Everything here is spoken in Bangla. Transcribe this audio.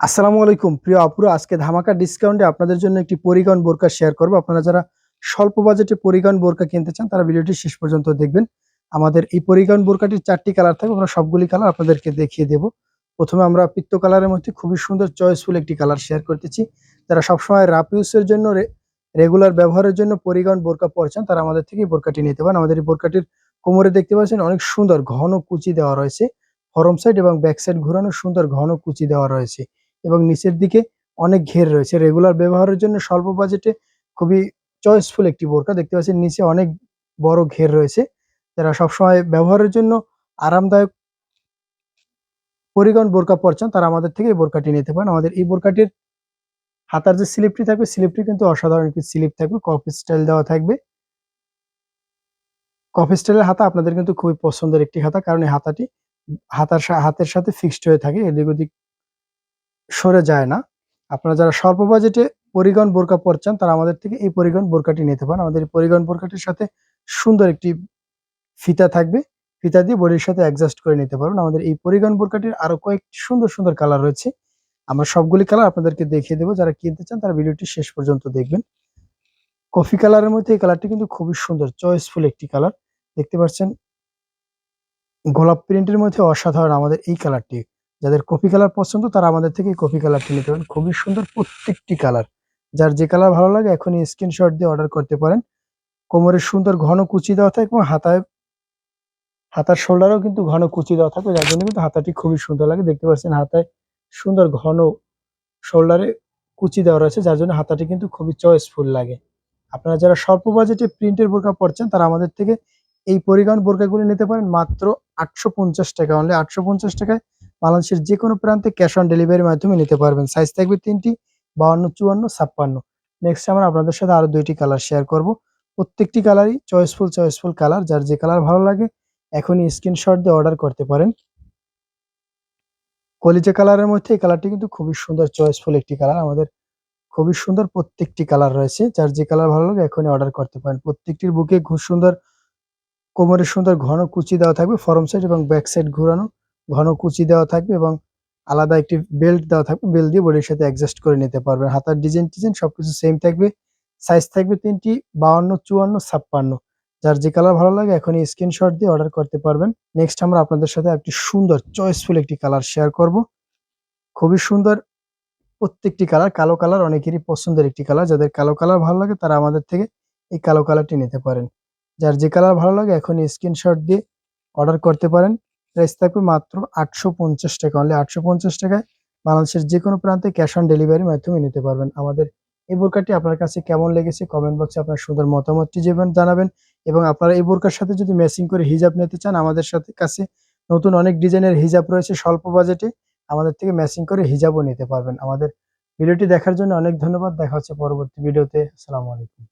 আসসালামু আলাইকুম। প্রিয় আপুরা, আজকে ধামাকা ডিসকাউন্টে আপনাদের জন্য একটি পরিগণ বোরকা শেয়ার করব। আপনারা যারা স্বল্প বাজেটে পরিগণ বোরকা কিনতে চান, তারা ভিডিওটি শেষ পর্যন্ত দেখবেন। আমাদের এই পরিগণ বোরকাটির চারটি কালার থাকবে, আমরা সবগুলি কালার আপনাদেরকে দেখিয়ে দেব। প্রথমে আমরা পিত্ত কালারের মধ্যে খুবই সুন্দর চয়েসফুল একটি কালার শেয়ার করতেছি। যারা সবসময় রাপ ইউসের জন্য রেগুলার ব্যবহারের জন্য পরিগণ বোরকা পরছেন তারা আমাদের থেকে বোরকাটি নিতে পারেন। আমাদের এই বোরকাটির কোমরে দেখতে পাচ্ছেন, অনেক সুন্দর ঘন কুচি দেওয়া রয়েছে। ফরম সাইড এবং ব্যাক সাইড ঘুরানো সুন্দর ঘন কুচি দেওয়া রয়েছে। এবং নিচের দিকে অনেক ঘের রয়েছে। রেগুলার ব্যবহারের জন্য স্বল্প বাজেটে খুবই চয়েসফুল একটি বোরকা। দেখতে পাচ্ছেন, নিচে অনেক বড় ঘের রয়েছে। যারা সবসময় ব্যবহারের জন্য আরামদায়ক পরিগণ বোরকা পরছেন, তারা আমাদের থেকে এই বোরকাটি নিতে পারেন। আমাদের এই বোরকাটির হাতার যে স্লিপটি থাকবে স্লিপটি কিন্তু অসাধারণ একটি স্লিপ থাকবে। কফি স্টাইল দেওয়া থাকবে। কফি স্টাইলের হাতা আপনাদের কিন্তু খুবই পছন্দের একটি হাতা, কারণ এই হাতাটি হাতার হাতের সাথে ফিক্সড হয়ে থাকে। এদিক ওদিক সরে যায় না। আপনারা যারা স্বল্প বাজেটে পরিগণ বোরকা পরছেন, তারা আমাদের থেকে এই পরিগণ বোরকাটি নিতে পারেন। আমাদের এই পরিগণ বোরকাটির সাথে সুন্দর একটি ফিতা থাকবে। ফিতা দিয়ে বডির সাথে অ্যাডজাস্ট করে নিতে পারবেন। আমাদের এই পরিগণ বোরকাটির আরও কয়েকটি সুন্দর সুন্দর কালার রয়েছে। আমরা সবগুলি কালার আপনাদেরকে দেখিয়ে দেবো। যারা কিনতে চান, তারা ভিডিওটি শেষ পর্যন্ত দেখবেন। কফি কালারের মধ্যে এই কালারটি কিন্তু খুবই সুন্দর চয়েসফুল একটি কালার দেখতে পাচ্ছেন, গোলাপ প্রিন্টের মধ্যে অসাধারণ আমাদের এই কালারটি যাদের কপি কালার পছন্দ, তারা আমাদের থেকে কপি কালারটি নিতে পারেন। খুবই সুন্দর প্রত্যেকটি কালার। যার যে কালার ভালো লাগে, এখনই স্ক্রিনশট দিয়ে অর্ডার করতে পারেন। কোমরের সুন্দর ঘন কুচি দেওয়া থাকে এবং হাতায়, হাতার শোল্ডারও কিন্তু ঘন কুচি দেওয়া থাকবে। যার জন্য কিন্তু হাতাটি খুবই সুন্দর লাগে। দেখতে পাচ্ছেন হাতায় সুন্দর ঘন শোল্ডারে কুচি দেওয়া রয়েছে, যার জন্য হাতাটি কিন্তু খুবই চয়েসফুল লাগে। আপনারা যারা স্বল্প বাজেটে প্রিন্টের বোরকা পড়ছেন তারা আমাদের থেকে এই পরিগণ বোরকাগুলি নিতে পারেন মাত্র আটশো পঞ্চাশ টাকা। অনলি আটশো পঞ্চাশ টাকায় বাংলাদেশের যে কোনো প্রান্তে ক্যাশ অন ডেলিভারির মাধ্যমে নিতে পারবেন। সাইজ থাকবে তিনটি, বাউন্ন, চুয়ান্ন, ছাপ্পান্ন। নেক্সট আমরা আপনাদের সাথে আরও দুইটি কালার শেয়ার করব। প্রত্যেকটি কালারই চয়েসফুল চয়েসফুল কালার যার যে কালার ভালো লাগে, এখনই স্ক্রিনশট দিয়ে অর্ডার করতে পারেন। কলিজা কালারের মধ্যে এই কালারটি কিন্তু খুবই সুন্দর চয়েসফুল একটি কালার আমাদের খুবই সুন্দর প্রত্যেকটি কালার রয়েছে। যার যে কালার ভালো লাগে, এখনই অর্ডার করতে পারেন। প্রত্যেকটির বুকে খুব সুন্দর কোমরে সুন্দর ঘন কুচি দেওয়া থাকবে ফরম সাইড এবং ব্যাক সাইড ঘুরানো। ঘন কুচি দেওয়া থাকবে এবং আলাদা একটি বেল্ট দেওয়া থাকবে। বেল্ট দিয়ে বডির সাথে অ্যাডজাস্ট করে নিতে পারবেন। হাতার ডিজাইন টিজাইন সবকিছু সেম থাকবে। সাইজ থাকবে তিনটি, বাউন্ন, চুয়ান্ন, ছাপ্পান্ন। যার যে কালার ভালো লাগে এখনই স্ক্রিনশট দিয়ে অর্ডার করতে পারবেন। নেক্সট আমরা আপনাদের সাথে একটি সুন্দর চয়েসফুল একটি কালার শেয়ার করব। খুবই সুন্দর প্রত্যেকটি কালার কালো কালার অনেকেরই পছন্দের একটি কালার যাদের কালো কালার ভালো লাগে তারা আমাদের থেকে এই কালো কালারটি নিতে পারেন। যার যে কালার ভালো লাগে এখনই স্ক্রিনশট দিয়ে অর্ডার করতে পারেন। প্রাইস থাকবে মাত্র আটশো পঞ্চাশ টাকা। অনলি আটশো পঞ্চাশ টাকায় বাংলাদেশের যে কোনো প্রান্তে ক্যাশ অন ডেলিভারির মাধ্যমে নিতে পারবেন। আমাদের এই বোরকাটি আপনার কাছে কেমন লেগেছে কমেন্ট বক্সে আপনার সুন্দর মতামতটি যাবেন জানাবেন এবং আপনারা এই বোরকার সাথে যদি ম্যাচিং করে হিজাব নিতে চান, আমাদের সাথে কাছে নতুন অনেক ডিজাইনের হিজাব রয়েছে স্বল্প বাজেটে, আমাদের থেকে ম্যাচিং করে হিজাবও নিতে পারবেন। আমাদের ভিডিওটি দেখার জন্য অনেক ধন্যবাদ। দেখা হচ্ছে পরবর্তী ভিডিওতে। আসসালামু আলাইকুম।